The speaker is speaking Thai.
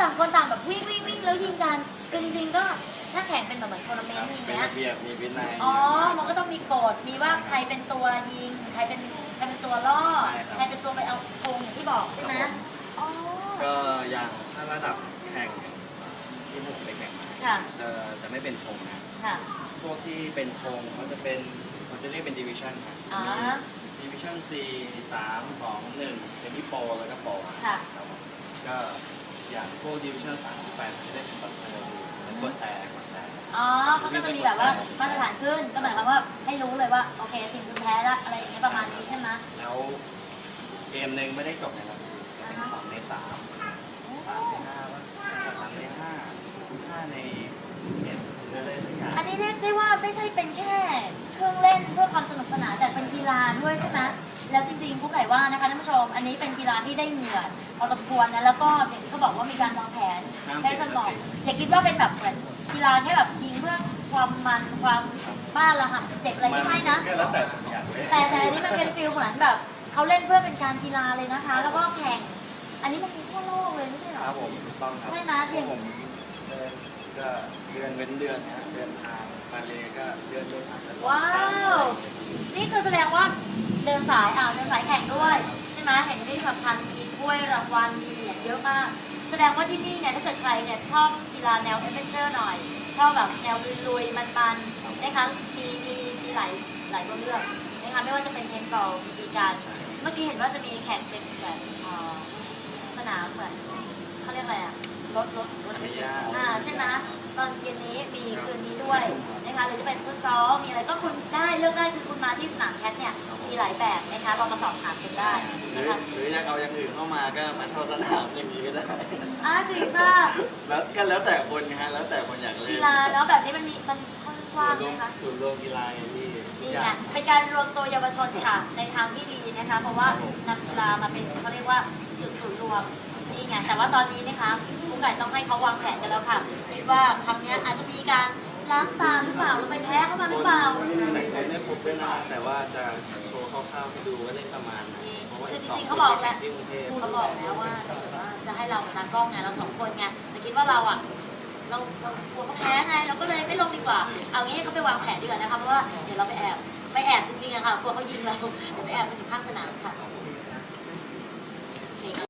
ต่างคนต่างแบบวิ่งวิ่งวิ่งแล้วยิงกันคือจริงๆก็ถ้าแข่งเป็นแบบเหมือนทัวร์นาเมนต์อย่างเป็นเงี้ย ระเบียบมีวินัย อ๋อ มันก็ต้องมีกฎ มีว่าใครเป็นตัวยิง ใครเป็นใครเป็นตัวล่อใครเป็นตัวไปเอาธงอย่างที่บอกใช่ไหมอ๋อ ก็อย่างถ้าระดับแข่งที่ผมไปแข่งมาค่ะ จะจะไม่เป็นธงนะ ค่ะ พวกที่เป็นธงเขาจะเป็นเขาจะเรียกเป็นดิวิชั่นครับอ๋อดิวิชั่น C 3 2 1เป็นที่โปรแล้วก็โปรค่ะ ครับผมก็ อย่างพวกดิวิชั่น3 8จะได้เป็นบัตเซอร์เป็นกดแต่กดแต่อ๋อเขาก็จะมีแบบว่ามาตรฐานขึ้นก็หมายความว่าให้รู้เลยว่าโอเคทีมคุณแพ้ละอะไรอย่างเงี้ยประมาณนี้ใช่ไหมแล้วเกมหนึ่งไม่ได้จบในนาทีจะเป็นสองในสามสามในห้าว่าสามในห้าห้าในเจ็ดหรืออะไรสักอย่างอันนี้เรียกได้ว่าไม่ใช่เป็นแค่เครื่องเล่นเพื่อความสนุกสนานแต่เป็นกีฬาด้วยใช่ไหม แล้วจริงๆผู้ไก่ว่านะคะท่านผู้ชม อันนี้เป็นกีฬาที่ได้เหงื่อพอสมควรนะแล้วก็อย่างที่เขาบอกว่ามีการวางแผนใช้สมองอย่าคิดว่าเป็นแบบเหมือนกีฬาแค่แบบยิงเพื่อความมันความบ้าระห่ำเจ็บอะไรไม่ใช่นะ ก็แล้วแต่อย่างเลยแต่แต่อันนี้มันเป็นฟิลเหมือนแบบเขาเล่นเพื่อเป็นการกีฬาเลยนะคะ แล้วก็แข่ง อันนี้มันมีทั่วโลกเลยไม่ใช่เหรคอ รับผมถูกต้องครับใช่ไหมพวกผมเดินก็เดือนเว้นเดือนนะเดือนทางมาเลยก็เดือนเดือนอาจจะสอง ว้า ครั้ง ว นี่คือแสดงว่าเดิ นสายอ่าเดินสายแข่งด้วยใช่ไหมเห็นที่สำคัญมีถ้วยรางวัลมีเหรียญเยอะมาก แสดงว่าที่นี่เนี่ยถ้าเกิดใครเนี่ยชอบกีฬาแนวเอเวนเจอร์หน่อย ชอบแบบแนวลุยๆมันๆนะคะมีมีมีหลายหลายตัวเลือกนะคะไม่ว่าจะเป็นเทนบอลมีการเมื่อกี้เห็นว่าจะมีแข่งเป็นแบบสนามเหมือนเขาเรียกอะไรอะรถรถรถจักรอ่าใช่ไหมตอนเย็นนี้มีคืนนี้ด้วยนะคะหรือจะเป็นฟุตซอลมีอะไรก็คุณได้ มาที่สนามแคทเนี่ยมีหลายแบบนะคะลองมาสอบถามกันได้หรืนะอคะหรืออยากเอาอย่างอื่นเข้ามาก็มาเช่าสนามอย่างนี้ก็ได้ อ่าจริงป่ะแล้วก็แล้วแต่คนนะฮะแล้วแต่คนอยากเล่นกีฬาแล้วแบบนี้มันมีมันค่อนข้างกศูว้านงย์รวมนะคะศูนย์รวมกีฬาไงพี่นี่ไงเป็นการรวมตัวเยาวชนค่ะ ในทางที่ดีนะคะ เพราะว่านำกีฬามาเป็นเขาเรียกว่าจุดศูนย์รวมนี่ไงแต่ว่าตอนนี้นะคะผู้ไก่ต้องให้เขาวางแผนกันแล้วค่ะคิดว่าครั้งเนี้ยอาจจะมีการ ล้างตาหรือเปล่าหรือไปแพ้เข้ามาหรือเปล่าแต่งเต็มไม่ครบด้วยนะแต่ว่าจะโชว์คร่าวๆให้ดูว่าเล่นประมาณไหนนี่เพราะว่าคืออีกจสองริงๆคเขานบอกไปแล้วแข่งที่กรุงเทพเขาบอกแล้วว่าจะให้เราทางกล้องไงเราสองคนไงแต่คิดว่าเราอะเราเรากลัวเขาแพ้ไงเราก็เลยไม่ลงดีกว่า เอางี้ให้เขาไปวางแผนดีกว่านะคะเพราะว่าเดี๋ยวเราไปแอบไปแอบจริงๆอะค่ะกลัวเขายิงเราเดี๋ยวไปแอบไปอยู่ข้างสนามค่ะ